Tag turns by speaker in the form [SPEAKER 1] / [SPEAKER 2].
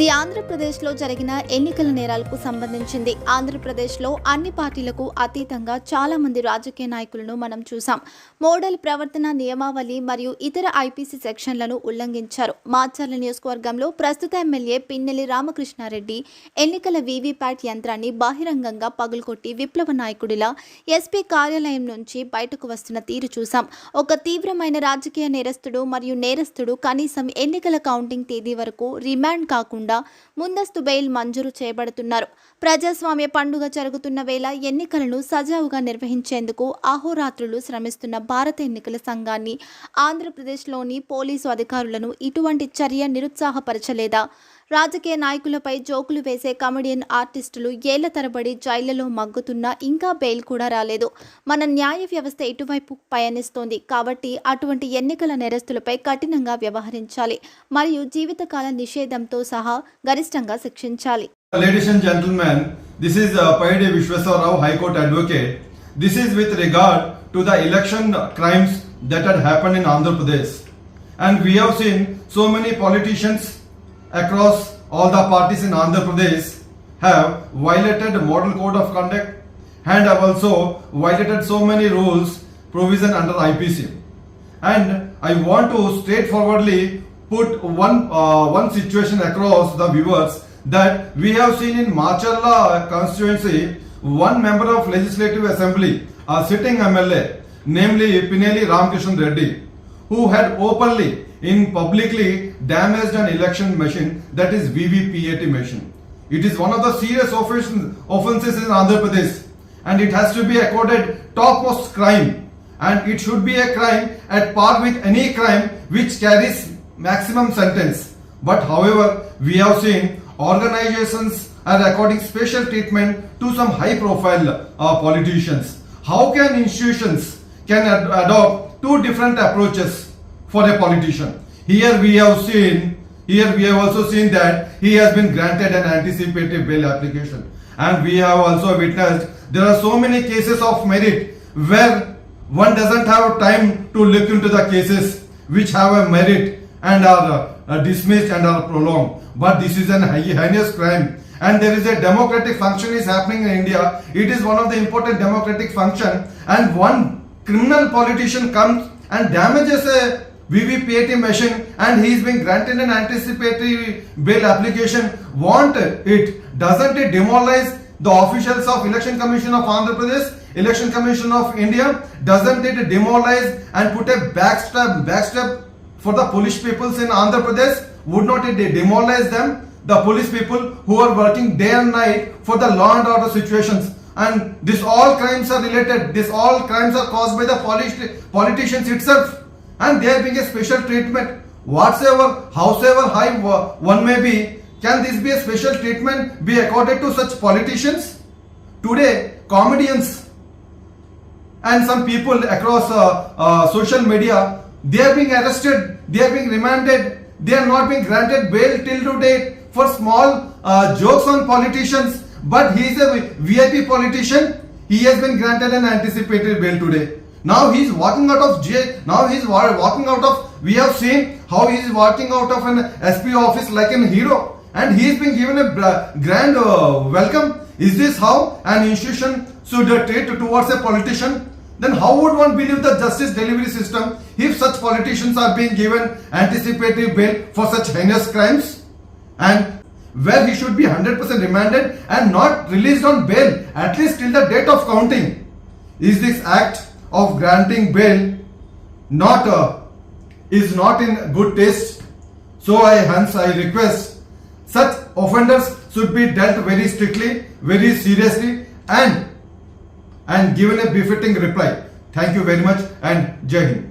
[SPEAKER 1] ఇది ఆంధ్రప్రదేశ్లో జరిగిన ఎన్నికల నేరాలకు సంబంధించింది. ఆంధ్రప్రదేశ్లో అన్ని పార్టీలకు అతీతంగా చాలా మంది రాజకీయ నాయకులను మనం చూసాం. మోడల్ ప్రవర్తన నియమావళి మరియు ఇతర ఐపీసీ సెక్షన్లను ఉల్లంఘించారు. మాచర్ల నియోజకవర్గంలో ప్రస్తుత ఎమ్మెల్యే పిన్నెల్లి రామకృష్ణారెడ్డి ఎన్నికల వీవీప్యాట్ యంత్రాన్ని బహిరంగంగా పగులుకొట్టి విప్లవ నాయకుడిలా ఎస్పీ కార్యాలయం నుంచి బయటకు వస్తున్న తీరు చూసాం. ఒక తీవ్రమైన రాజకీయ నేరస్తుడు మరియు నేరస్తుడు కనీసం ఎన్నికల కౌంటింగ్ తేదీ వరకు రిమాండ్ కాకుండా ముందస్తు బెయిల్ మంజూరు చేయబడుతున్నారు. ప్రజాస్వామ్య పండుగ జరుగుతున్న వేళ ఎన్నికలను సజావుగా నిర్వహించేందుకు అహోరాత్రులు శ్రమిస్తున్న భారత ఎన్నికల సంఘాన్ని ఆంధ్రప్రదేశ్లోని పోలీసు అధికారులను ఇటువంటి చర్య నిరుత్సాహపరచలేదా? రాజకీయ నాయకులపై జోకులు వేసే కమెడియన్ ఆర్టిస్టులు ఏళ్ళ తరబడి జైళ్ళలో మగ్గుతున్నా ఇంకా బెయిల్ కూడా రాలేదు మన న్యాయ వ్యవస్థ ఇటువైపు పయనిస్తోంది కాబట్టి అటువంటి ఎన్నికల నేరస్తులపై కఠినంగా వ్యవహరించాలి మరియు జీవితకాల నిషేధంతో సహా గరిష్టంగా శిక్షించాలి
[SPEAKER 2] Ladies and gentlemen, this is uh, Paide Vishwasar Rao, High Court Advocate. This is with regard to the election crimes that had happened in Andhra Pradesh. And we have seen so many politicians across all the parties in Andhra Pradesh have violated model code of conduct and have also violated so many rules provision under IPC. And I want to straightforwardly put one uh, one situation across the viewers that we have seen in Macharla constituency one member of legislative assembly, a sitting MLA, namely Pinelli Ramakrishnan Reddy, who had openly in publicly damaged an election machine that is VVPAT machine. It is one of the serious offenses in Andhra Pradesh and it has to be accorded topmost crime and it should be a crime at par with any crime which carries maximum sentence. But however, we have seen organizations are according special treatment to some high profile uh, politicians. How can institutions can ad- adopt two different approaches for a politician? Here we have seen here we have also seen that he has been granted an anticipated bail application. And we have also witnessed there are so many cases of merit where one doesn't have time to look into the cases which have a merit and are uh, dismissed and are prolonged. But this is an heinous crime. And there is a democratic function is happening in India. It is one of the important democratic function. And one criminal politician comes and damages a VVPAT machine and he is being granted an anticipatory bail application. Want it? Doesn't it demoralize the officials of Election Commission of Andhra Pradesh, Election Commission of India? Doesn't it demoralize and put a backstep, backstep for the police peoples in Andhra Pradesh? Would not it demoralize them? The police people who are working day and night for the law and order situations. And this all crimes are related. This all crimes are caused by the politi- politicians itself and they are being a special treatment. Whatsoever, howsoever high one may be, can this be a special treatment be accorded to such politicians? Today, comedians and some people across uh, uh, social media, they are being arrested, they are being remanded, they are not being granted bail till to date for small uh, jokes on politicians. But he is a VIP politician. He has been granted an anticipated bail today. Now he is walking out of jail. Now he is walking out of. We have seen how he is walking out of an SP office like an hero, and he is being given a grand uh, welcome. Is this how an institution should uh, treat towards a politician? Then how would one believe the justice delivery system if such politicians are being given anticipatory bail for such heinous crimes? And where he should be 100% remanded and not released on bail at least till the date of counting. Is this act of granting bail not uh, is not in good taste? So I hence I request such offenders should be dealt very strictly, very seriously, and and given a befitting reply. Thank you very much and Jai Hind.